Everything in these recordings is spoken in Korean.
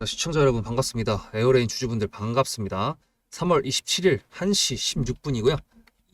자, 시청자 여러분 반갑습니다. 에어레인 주주분들 반갑습니다. 3월 27일 1시 16분이고요.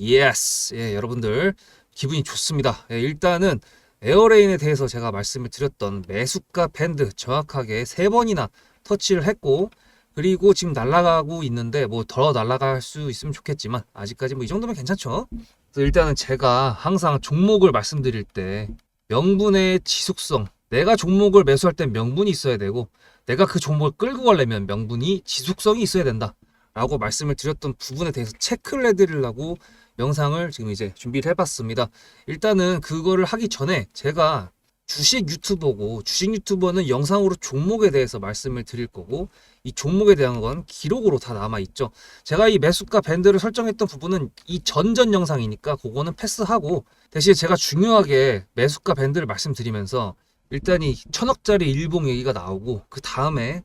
예스! 예, 여러분들 기분이 좋습니다. 예, 일단은 에어레인에 대해서 제가 말씀을 드렸던 매수가 밴드 정확하게 세 번이나 터치를 했고 그리고 지금 날아가고 있는데 뭐 더 날아갈 수 있으면 좋겠지만 아직까지 뭐 이 정도면 괜찮죠? 일단은 제가 항상 종목을 말씀드릴 때 명분의 지속성 내가 종목을 매수할 땐 명분이 있어야 되고 내가 그 종목을 끌고 가려면 명분이 지속성이 있어야 된다. 라고 말씀을 드렸던 부분에 대해서 체크를 해드리려고 영상을 지금 이제 준비를 해봤습니다. 일단은 그거를 하기 전에 제가 주식 유튜버고 주식 유튜버는 영상으로 종목에 대해서 말씀을 드릴 거고 이 종목에 대한 건 기록으로 다 남아 있죠. 제가 이 매수가 밴드를 설정했던 부분은 이 전전 영상이니까 그거는 패스하고 대신 제가 중요하게 매수가 밴드를 말씀드리면서 일단 이 천억짜리 일봉 얘기가 나오고 그 다음에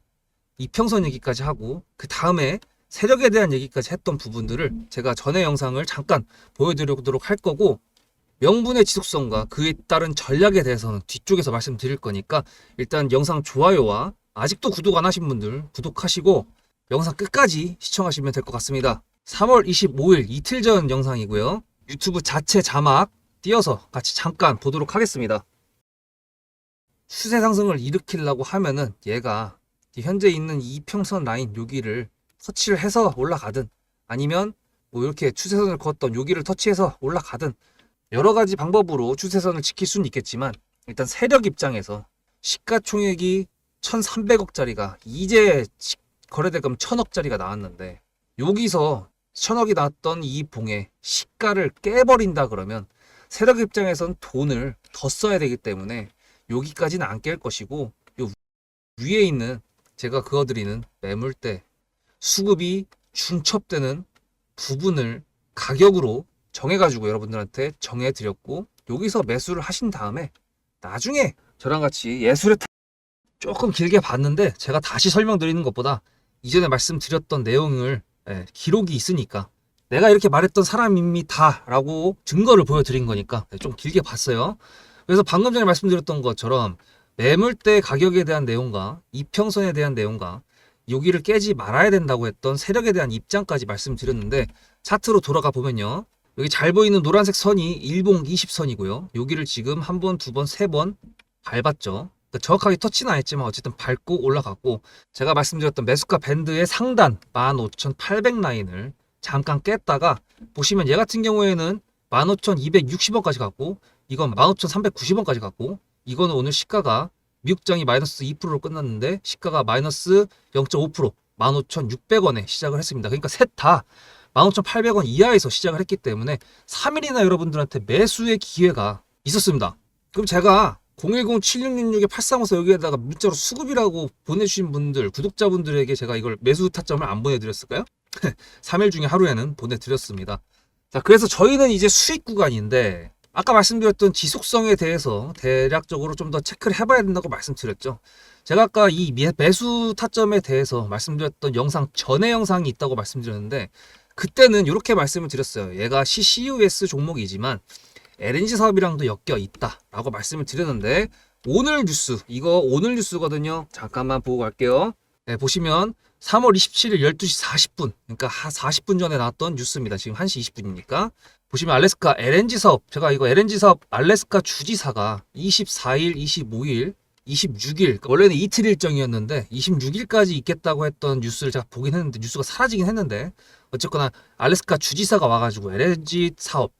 이평선 얘기까지 하고 그 다음에 세력에 대한 얘기까지 했던 부분들을 제가 전에 영상을 잠깐 보여드리도록 할 거고 명분의 지속성과 그에 따른 전략에 대해서는 뒤쪽에서 말씀드릴 거니까 일단 영상 좋아요와 아직도 구독 안 하신 분들 구독하시고 영상 끝까지 시청하시면 될 것 같습니다. 3월 25일 이틀 전 영상이고요. 유튜브 자체 자막 띄어서 같이 잠깐 보도록 하겠습니다. 추세 상승을 일으키려고 하면은 얘가 현재 있는 이평선 라인 여기를 터치를 해서 올라가든 아니면 뭐 이렇게 추세선을 그었던 여기를 터치해서 올라가든 여러 가지 방법으로 추세선을 지킬 수는 있겠지만 일단 세력 입장에서 시가총액이 1,300억짜리가 이제 시- 거래대금 1,000억짜리가 나왔는데 여기서 1,000억이 나왔던 이 봉의 시가를 깨버린다 그러면 세력 입장에선 돈을 더 써야 되기 때문에 여기까지는 안 깰 것이고 요 위에 있는 제가 그어드리는 매물대 수급이 중첩되는 부분을 가격으로 정해가지고 여러분들한테 정해드렸고 여기서 매수를 하신 다음에 나중에 저랑 같이 예술의 타- 조금 길게 봤는데 제가 다시 설명드리는 것보다 이전에 말씀드렸던 내용을 예, 기록이 있으니까 내가 이렇게 말했던 사람입니다 라고 증거를 보여드린 거니까 네, 좀 길게 봤어요. 그래서 방금 전에 말씀드렸던 것처럼 매물대 가격에 대한 내용과 이평선에 대한 내용과 여기를 깨지 말아야 된다고 했던 세력에 대한 입장까지 말씀드렸는데 차트로 돌아가 보면요. 여기 잘 보이는 노란색 선이 일봉 20선이고요. 여기를 지금 한 번, 두 번, 세 번 밟았죠. 그러니까 정확하게 터치는 안 했지만 어쨌든 밟고 올라갔고 제가 말씀드렸던 매수가 밴드의 상단 15,800 라인을 잠깐 깼다가 보시면 얘 같은 경우에는 15,260원까지 갔고 이건 15,390원까지 갔고 이거는 오늘 시가가 미국장이 마이너스 2%로 끝났는데 시가가 마이너스 0.5% 15,600원에 시작을 했습니다. 그러니까 셋 다 15,800원 이하에서 시작을 했기 때문에 3일이나 여러분들한테 매수의 기회가 있었습니다. 그럼 제가 010-7666-8354 여기에다가 문자로 수급이라고 보내주신 분들, 구독자분들에게 제가 이걸 매수 타점을 안 보내드렸을까요? 3일 중에 하루에는 보내드렸습니다. 자, 그래서 저희는 이제 수익 구간인데, 아까 말씀드렸던 지속성에 대해서 대략적으로 좀 더 체크를 해봐야 된다고 말씀드렸죠. 제가 아까 이 매- 매수 타점에 대해서 말씀드렸던 영상 전에 영상이 있다고 말씀드렸는데, 그때는 이렇게 말씀을 드렸어요. 얘가 CCUS 종목이지만 LNG 사업이랑도 엮여 있다라고 말씀을 드렸는데 오늘 뉴스 이거 오늘 뉴스거든요. 잠깐만 보고 갈게요. 네, 보시면 3월 27일 12시 40분 그러니까 한 40분 전에 나왔던 뉴스입니다. 지금 1시 20분이니까 보시면 알래스카 LNG 사업 제가 이거 LNG 사업 알래스카 주지사가 24일, 25일 26일 원래는 이틀 일정이었는데 26일까지 있겠다고 했던 뉴스를 제가 보긴 했는데 뉴스가 사라지긴 했는데 어쨌거나 알래스카 주지사가 와가지고 LNG 사업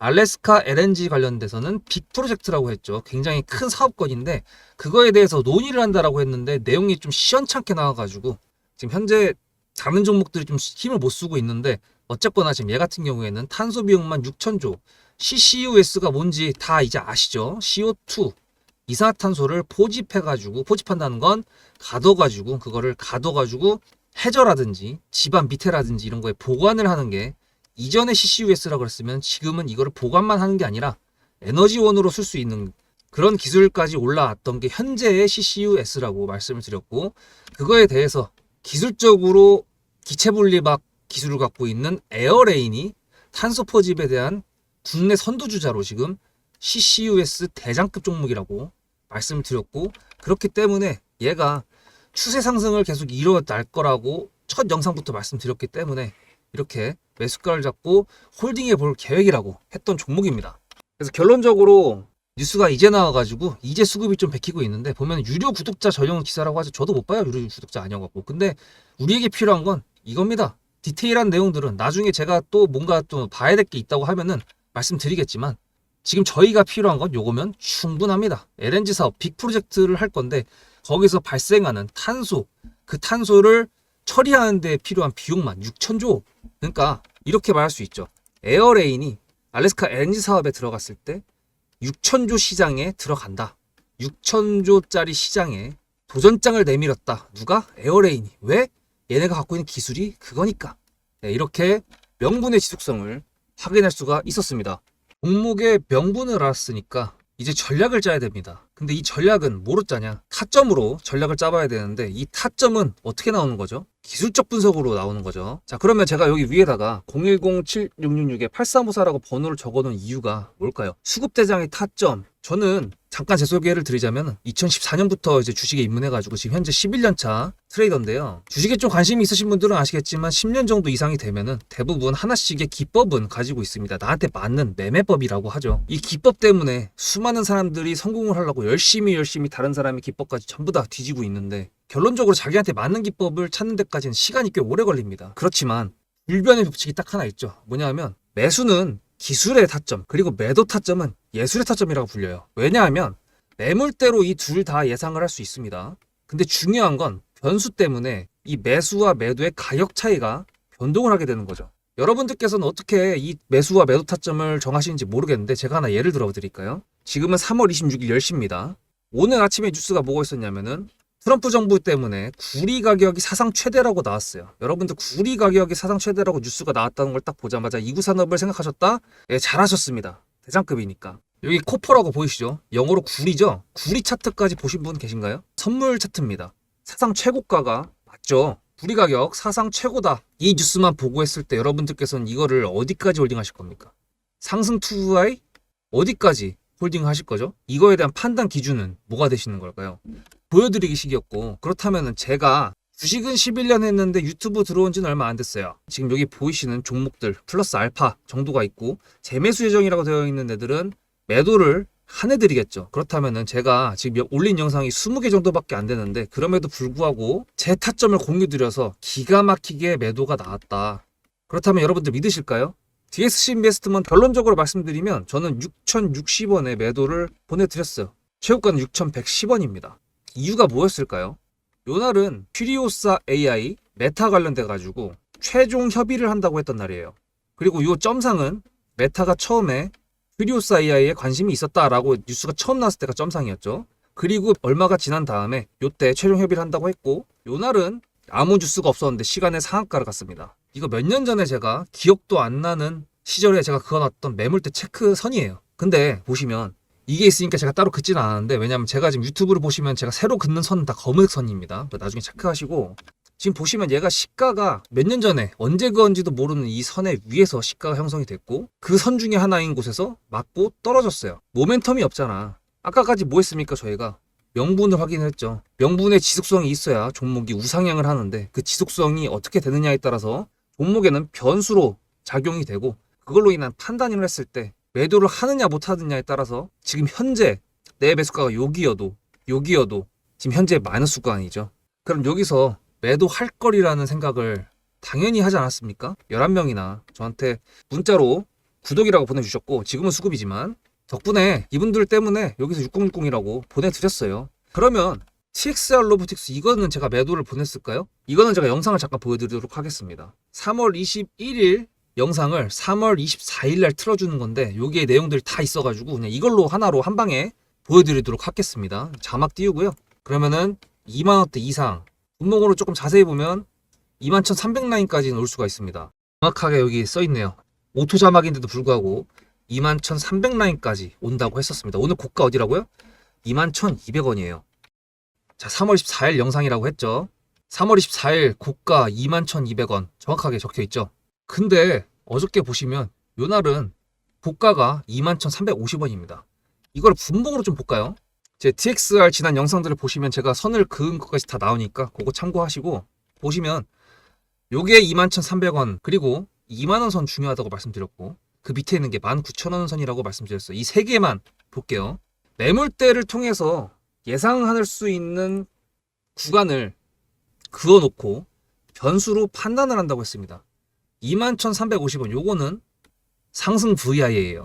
알래스카 LNG 관련돼서는 빅 프로젝트라고 했죠. 굉장히 큰 사업건인데 그거에 대해서 논의를 한다라고 했는데 내용이 좀 시원찮게 나와가지고 지금 현재 다른 종목들이 좀 힘을 못 쓰고 있는데 어쨌거나 지금 얘 같은 경우에는 탄소 비용만 6천조 CCUS가 뭔지 다 이제 아시죠? CO2 이산화탄소를 포집해가지고 포집한다는 건 가둬가지고 그거를 가둬가지고 해저라든지 집안 밑에라든지 이런 거에 보관을 하는 게 이전에 CCUS라고 그랬으면 지금은 이거를 보관만 하는 게 아니라 에너지원으로 쓸 수 있는 그런 기술까지 올라왔던 게 현재의 CCUS라고 말씀을 드렸고 그거에 대해서 기술적으로 기체 분리막 기술을 갖고 있는 에어레인이 탄소 포집에 대한 국내 선두주자로 지금 CCUS 대장급 종목이라고 말씀을 드렸고 그렇기 때문에 얘가 추세 상승을 계속 이뤄날 거라고 첫 영상부터 말씀드렸기 때문에 이렇게 매수가를 잡고 홀딩해 볼 계획이라고 했던 종목입니다. 그래서 결론적으로 뉴스가 이제 나와가지고 이제 수급이 좀 베끼고 있는데 보면 유료 구독자 전용 기사라고 하죠. 저도 못 봐요. 유료 구독자 아니어갖고. 근데 우리에게 필요한 건 이겁니다. 디테일한 내용들은 나중에 제가 또 뭔가 좀 봐야 될 게 있다고 하면은 말씀드리겠지만 지금 저희가 필요한 건 요거면 충분합니다. LNG 사업 빅 프로젝트를 할 건데 거기서 발생하는 탄소 그 탄소를 처리하는 데 필요한 비용만 6천조 그러니까 이렇게 말할 수 있죠. 에어레인이 알래스카 LNG 사업에 들어갔을 때 6천조 시장에 들어간다. 6천조짜리 시장에 도전장을 내밀었다. 누가? 에어레인이. 왜? 얘네가 갖고 있는 기술이 그거니까. 네, 이렇게 명분의 지속성을 확인할 수가 있었습니다. 종목의 명분을 알았으니까 이제 전략을 짜야 됩니다. 근데 이 전략은 뭐로 짜냐? 타점으로 전략을 짜봐야 되는데 이 타점은 어떻게 나오는 거죠? 기술적 분석으로 나오는 거죠. 자, 그러면 제가 여기 위에다가 010-7666-8354라고 번호를 적어놓은 이유가 뭘까요? 수급대장의 타점. 저는 잠깐 제 소개를 드리자면 2014년부터 이제 주식에 입문해가지고 지금 현재 11년 차 트레이더인데요. 주식에 좀 관심이 있으신 분들은 아시겠지만 10년 정도 이상이 되면은 대부분 하나씩의 기법은 가지고 있습니다. 나한테 맞는 매매법이라고 하죠. 이 기법 때문에 수많은 사람들이 성공을 하려고 열심히 열심히 다른 사람의 기법까지 전부 다 뒤지고 있는데 결론적으로 자기한테 맞는 기법을 찾는 데까지는 시간이 꽤 오래 걸립니다. 그렇지만 불변의 법칙이 딱 하나 있죠. 뭐냐면 매수는 기술의 타점 그리고 매도 타점은 예술의 타점이라고 불려요. 왜냐하면 매물대로 이 둘 다 예상을 할 수 있습니다. 근데 중요한 건 변수 때문에 이 매수와 매도의 가격 차이가 변동을 하게 되는 거죠. 여러분들께서는 어떻게 이 매수와 매도 타점을 정하시는지 모르겠는데 제가 하나 예를 들어 드릴까요? 지금은 3월 26일 10시입니다. 오늘 아침에 뉴스가 뭐가 있었냐면은 트럼프 정부 때문에 구리 가격이 사상 최대라고 나왔어요. 여러분들 구리 가격이 사상 최대라고 뉴스가 나왔다는 걸 딱 보자마자 이구 산업을 생각하셨다? 예, 잘하셨습니다. 대장급이니까. 여기 코퍼라고 보이시죠? 영어로 구리죠? 구리 차트까지 보신 분 계신가요? 선물 차트입니다. 사상 최고가가 맞죠? 구리 가격 사상 최고다. 이 뉴스만 보고 했을 때 여러분들께서는 이거를 어디까지 홀딩하실 겁니까? 상승 투하의 어디까지 홀딩 하실 거죠? 이거에 대한 판단 기준은 뭐가 되시는 걸까요? 보여드리기 식이었고 그렇다면은 제가 주식은 11년 했는데 유튜브 들어온 지는 얼마 안 됐어요. 지금 여기 보이시는 종목들 플러스 알파 정도가 있고 재매수 예정이라고 되어 있는 애들은 매도를 한 애들이겠죠. 그렇다면은 제가 지금 올린 영상이 20개 정도밖에 안 되는데 그럼에도 불구하고 제 타점을 공유드려서 기가 막히게 매도가 나왔다. 그렇다면 여러분들 믿으실까요? DSC 인베스트먼 결론적으로 말씀드리면 저는 6,060원에 매도를 보내드렸어요. 최고가는 6,110원입니다. 이유가 뭐였을까요? 요 날은 퓨리오사 AI 메타 관련돼 가지고 최종 협의를 한다고 했던 날이에요. 그리고 요 점상은 메타가 처음에 퓨리오사 AI에 관심이 있었다라고 뉴스가 처음 나왔을 때가 점상이었죠. 그리고 얼마가 지난 다음에 요때 최종 협의를 한다고 했고 요 날은 아무 뉴스가 없었는데 시간의 상한가를 갔습니다. 이거 몇 년 전에 제가 기억도 안 나는 시절에 제가 그어놨던 매물대 체크 선이에요. 근데 보시면 이게 있으니까 제가 따로 긋지는 않았는데 왜냐면 제가 지금 유튜브를 보시면 제가 새로 긋는 선은 다 검은색 선입니다. 나중에 체크하시고 지금 보시면 얘가 시가가 몇 년 전에 언제 그은지도 모르는 이 선의 위에서 시가가 형성이 됐고 그 선 중에 하나인 곳에서 맞고 떨어졌어요. 모멘텀이 없잖아. 아까까지 뭐 했습니까 저희가? 명분을 확인했죠. 명분의 지속성이 있어야 종목이 우상향을 하는데 그 지속성이 어떻게 되느냐에 따라서 종목에는 변수로 작용이 되고 그걸로 인한 판단을 했을 때 매도를 하느냐 못 하느냐에 따라서 지금 현재 내 매수가가 여기여도 여기여도 지금 현재 마이너스 구간이죠. 그럼 여기서 매도할 거리라는 생각을 당연히 하지 않았습니까? 11명이나 저한테 문자로 구독이라고 보내주셨고 지금은 수급이지만 덕분에 이분들 때문에 여기서 6060이라고 보내드렸어요. 그러면 TXR 로보틱스 이거는 제가 매도를 보냈을까요? 이거는 제가 영상을 잠깐 보여드리도록 하겠습니다. 3월 21일 영상을 3월 24일 날 틀어주는 건데 여기에 내용들이 다 있어가지고 그냥 이걸로 하나로 한 방에 보여드리도록 하겠습니다. 자막 띄우고요. 그러면은 2만 원대 이상 분목으로 조금 자세히 보면 21,300 라인까지는 올 수가 있습니다. 정확하게 여기 써 있네요. 오토 자막인데도 불구하고 21,300 라인까지 온다고 했었습니다. 오늘 고가 어디라고요? 21,200원이에요. 자, 3월 24일 영상이라고 했죠. 3월 24일 고가 21,200원 정확하게 적혀 있죠. 근데 어저께 보시면 요 날은 고가가 21,350원입니다. 이걸 분봉으로 좀 볼까요? 제 TXR 지난 영상들을 보시면 제가 선을 그은 것까지 다 나오니까 그거 참고하시고 보시면 요게 21,300원 그리고 2만원 선 중요하다고 말씀드렸고 그 밑에 있는 게 19,000원 선이라고 말씀드렸어요. 이 세 개만 볼게요. 매물대를 통해서 예상할 수 있는 구간을 그어놓고 변수로 판단을 한다고 했습니다. 21,350원 요거는 상승 VI예요.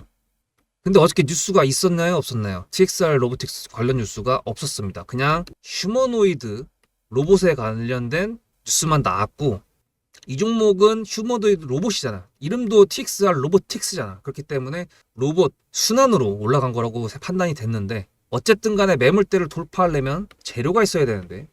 근데 어저께 뉴스가 있었나요? 없었나요? TXR 로보틱스 관련 뉴스가 없었습니다. 그냥 휴머노이드 로봇에 관련된 뉴스만 나왔고 이 종목은 휴머노이드 로봇이잖아. 이름도 TXR 로보틱스잖아. 그렇기 때문에 로봇 순환으로 올라간 거라고 판단이 됐는데 어쨌든 간에 매물대를 돌파하려면 재료가 있어야 되는데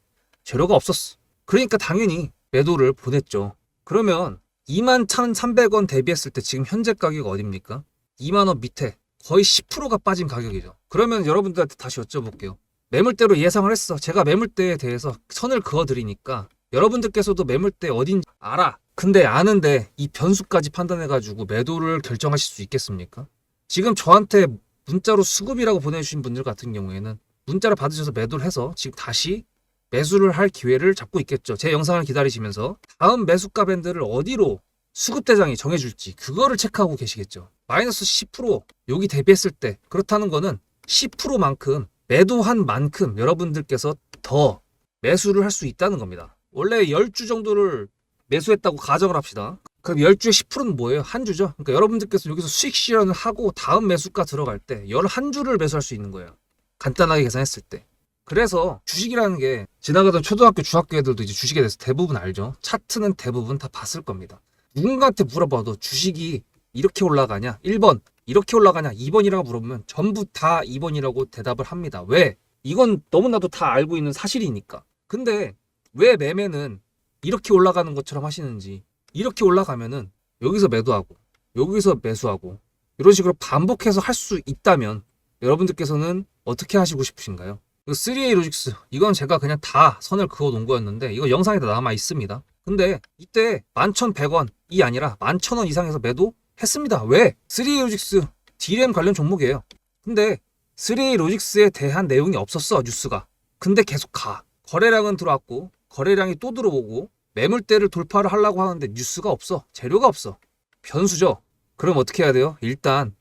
재료가 없었어. 그러니까 당연히 매도를 보냈죠. 그러면 21,300원 대비했을 때 지금 현재 가격이 어딥니까? 2만원 밑에 거의 10%가 빠진 가격이죠. 그러면 여러분들한테 다시 여쭤볼게요. 매물대로 예상을 했어. 제가 매물대에 대해서 선을 그어드리니까 여러분들께서도 매물대 어딘지 알아. 근데 아는데 이 변수까지 판단해가지고 매도를 결정하실 수 있겠습니까? 지금 저한테 문자로 수급이라고 보내주신 분들 같은 경우에는 문자를 받으셔서 매도를 해서 지금 다시 매수를 할 기회를 잡고 있겠죠. 제 영상을 기다리시면서 다음 매수가 밴드를 어디로 수급 대장이 정해줄지 그거를 체크하고 계시겠죠. 마이너스 10% 여기 대비했을 때 그렇다는 거는 10%만큼 매도한 만큼 여러분들께서 더 매수를 할 수 있다는 겁니다. 원래 10주 정도를 매수했다고 가정을 합시다. 그럼 10주에 10%는 뭐예요? 한 주죠. 그러니까 여러분들께서 여기서 수익 실현을 하고 다음 매수가 들어갈 때 11주를 매수할 수 있는 거예요. 간단하게 계산했을 때. 그래서 주식이라는 게 지나가던 초등학교, 중학교 애들도 이제 주식에 대해서 대부분 알죠. 차트는 대부분 다 봤을 겁니다. 누군가한테 물어봐도 주식이 이렇게 올라가냐? 1번 이렇게 올라가냐? 2번이라고 물어보면 전부 다 2번이라고 대답을 합니다. 왜? 이건 너무나도 다 알고 있는 사실이니까. 근데 왜 매매는 이렇게 올라가는 것처럼 하시는지 이렇게 올라가면은 여기서 매도하고 여기서 매수하고 이런 식으로 반복해서 할 수 있다면 여러분들께서는 어떻게 하시고 싶으신가요? 3A 로직스 이건 제가 그냥 다 선을 그어 놓은 거였는데 이거 영상에 다 남아 있습니다. 근데 이때 11,100원이 아니라 11,000원 이상에서 매도 했습니다. 왜? 3A 로직스 DRAM 관련 종목이에요. 근데 3A 로직스에 대한 내용이 없었어 뉴스가. 근데 계속 가. 거래량은 들어왔고 거래량이 또 들어오고 매물대를 돌파를 하려고 하는데 뉴스가 없어. 재료가 없어. 변수죠. 그럼 어떻게 해야 돼요? 일단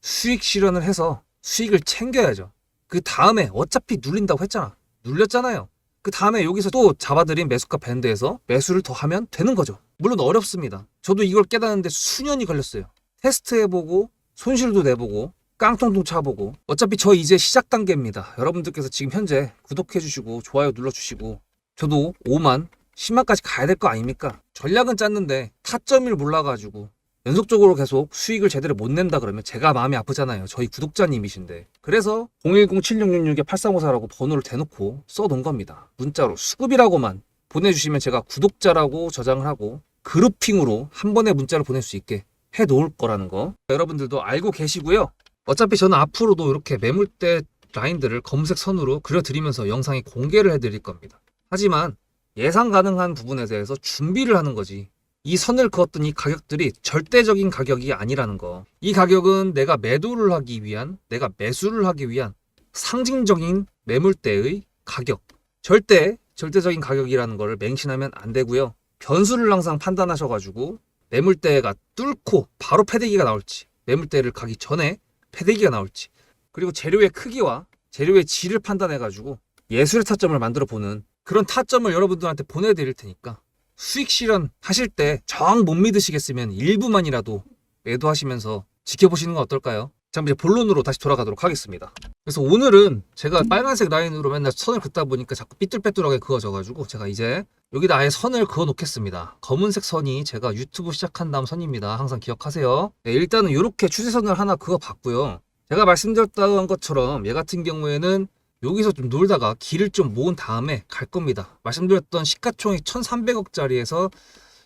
수익 실현을 해서 수익을 챙겨야죠. 그 다음에 어차피 눌린다고 했잖아. 눌렸잖아요. 그 다음에 여기서 또 잡아들인 매수가 밴드에서 매수를 더 하면 되는 거죠. 물론 어렵습니다. 저도 이걸 깨닫는데 수년이 걸렸어요. 테스트해보고 손실도 내보고 깡통통 차보고 어차피 저 이제 시작 단계입니다. 여러분들께서 지금 현재 구독해주시고 좋아요 눌러주시고 저도 5만 10만까지 가야 될 거 아닙니까? 전략은 짰는데 타점을 몰라가지고 연속적으로 계속 수익을 제대로 못 낸다 그러면 제가 마음이 아프잖아요. 저희 구독자님이신데. 그래서 010-7666-8354라고 번호를 대놓고 써놓은 겁니다. 문자로 수급이라고만 보내주시면 제가 구독자라고 저장을 하고 그룹핑으로 한 번에 문자를 보낼 수 있게 해 놓을 거라는 거. 여러분들도 알고 계시고요. 어차피 저는 앞으로도 이렇게 매물대 라인들을 검색 선으로 그려드리면서 영상에 공개를 해드릴 겁니다. 하지만 예상 가능한 부분에 대해서 준비를 하는 거지. 이 선을 그었던 이 가격들이 절대적인 가격이 아니라는 거. 이 가격은 내가 매도를 하기 위한, 내가 매수를 하기 위한 상징적인 매물대의 가격. 절대, 절대적인 가격이라는 거를 맹신하면 안 되고요. 변수를 항상 판단하셔가지고 매물대가 뚫고 바로 패대기가 나올지, 매물대를 가기 전에 패대기가 나올지, 그리고 재료의 크기와 재료의 질을 판단해가지고 예술의 타점을 만들어 보는 그런 타점을 여러분들한테 보내드릴 테니까 수익 실현 하실 때정못 믿으시겠으면 일부만이라도 매도하시면서 지켜보시는 건 어떨까요? 자, 이제 본론으로 다시 돌아가도록 하겠습니다. 그래서 오늘은 제가 빨간색 라인으로 맨날 선을 긋다 보니까 자꾸 삐뚤빼뚤하게 그어져가지고 제가 이제 여기다 아예 선을 그어 놓겠습니다. 검은색 선이 제가 유튜브 시작한 다음 선입니다. 항상 기억하세요. 네, 일단은 이렇게 추세선을 하나 그어 봤고요. 제가 말씀드렸던 것처럼 얘 같은 경우에는 여기서 좀 놀다가 길을 좀 모은 다음에 갈 겁니다. 말씀드렸던 시가총액 1,300억짜리에서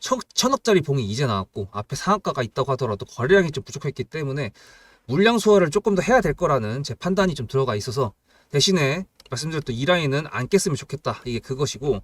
1,000억짜리 봉이 이제 나왔고 앞에 상한가가 있다고 하더라도 거래량이 좀 부족했기 때문에 물량 소화를 조금 더 해야 될 거라는 제 판단이 좀 들어가 있어서 대신에 말씀드렸던 이 라인은 안 깼으면 좋겠다. 이게 그것이고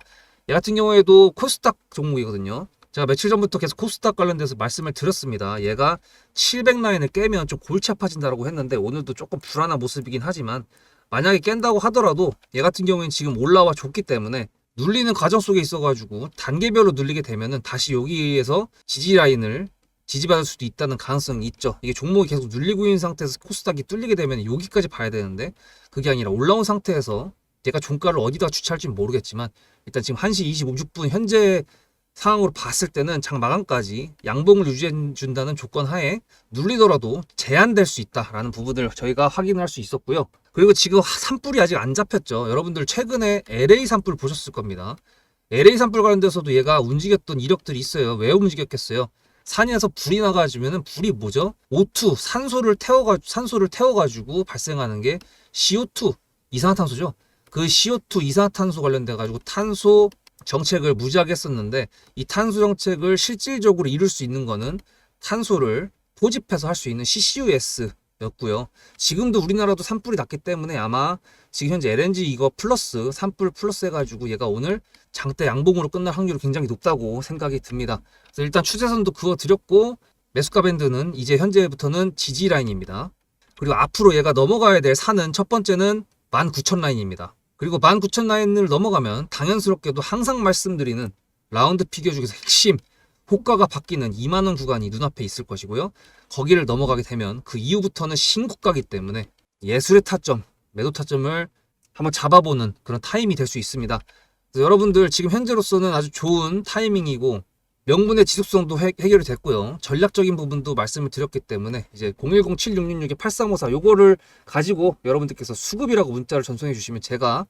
얘 같은 경우에도 코스닥 종목이거든요. 제가 며칠 전부터 계속 코스닥 관련돼서 말씀을 드렸습니다. 얘가 700 라인을 깨면 좀 골치 아파진다라고 했는데 오늘도 조금 불안한 모습이긴 하지만 만약에 깬다고 하더라도 얘 같은 경우에는 지금 올라와 줬기 때문에 눌리는 과정 속에 있어가지고 단계별로 눌리게 되면은 다시 여기에서 지지 라인을 지지받을 수도 있다는 가능성이 있죠. 이게 종목이 계속 눌리고 있는 상태에서 코스닥이 뚫리게 되면 여기까지 봐야 되는데 그게 아니라 올라온 상태에서 내가 종가를 어디다 주차할지 는 모르겠지만 일단 지금 1시 26분 현재 상황으로 봤을 때는 장 마감까지 양봉을 유지해 준다는 조건 하에 눌리더라도 제한될 수 있다라는 부분을 저희가 확인할 수 있었고요. 그리고 지금 산불이 아직 안 잡혔죠. 여러분들 최근에 LA 산불 보셨을 겁니다. LA 산불 관련돼서도 얘가 움직였던 이력들이 있어요. 왜 움직였겠어요? 산에서 불이 나가지면은 불이 뭐죠? O2 산소를 태워가 산소를 태워가지고 발생하는 게 CO2 이산화탄소죠. 그 CO2 이산화탄소 관련돼 가지고 탄소 정책을 무지하게 했었는데 이 탄소 정책을 실질적으로 이룰 수 있는 거는 탄소를 포집해서 할 수 있는 CCUS 였고요. 지금도 우리나라도 산불이 났기 때문에 아마 지금 현재 LNG 이거 플러스 산불 플러스 해가지고 얘가 오늘 장대 양봉으로 끝날 확률이 굉장히 높다고 생각이 듭니다. 그래서 일단 추세선도 그거 드렸고 매수가 밴드는 이제 현재부터는 지지 라인입니다. 그리고 앞으로 얘가 넘어가야 될 산은 첫 번째는 19,000 라인입니다. 그리고 19,000 라인을 넘어가면 당연스럽게도 항상 말씀드리는 라운드 피겨 중에서 핵심 호가가 바뀌는 2만원 구간이 눈앞에 있을 것이고요. 거기를 넘어가게 되면 그 이후부터는 신고가기 때문에 예술의 타점, 매도 타점을 한번 잡아보는 그런 타임이 될 수 있습니다. 여러분들 지금 현재로서는 아주 좋은 타이밍이고 명분의 지속성도 해, 해결이 됐고요. 전략적인 부분도 말씀을 드렸기 때문에 이제 010-7666-8354 요거를 가지고 여러분들께서 수급이라고 문자를 전송해 주시면 제가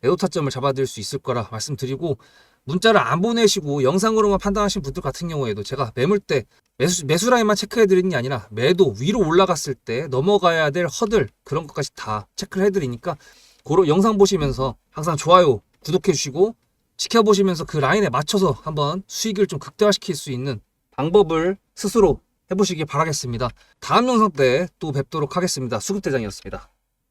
매도 타점을 잡아드릴 수 있을 거라 말씀드리고 문자를 안 보내시고 영상으로만 판단하신 분들 같은 경우에도 제가 매물대 매수, 매수 라인만 체크해 드리는 게 아니라 매도 위로 올라갔을 때 넘어가야 될 허들 그런 것까지 다 체크를 해 드리니까 고로 영상 보시면서 항상 좋아요 구독해 주시고 지켜보시면서 그 라인에 맞춰서 한번 수익을 좀 극대화시킬 수 있는 방법을 스스로 해보시기 바라겠습니다. 다음 영상 때 또 뵙도록 하겠습니다. 수급대장이었습니다.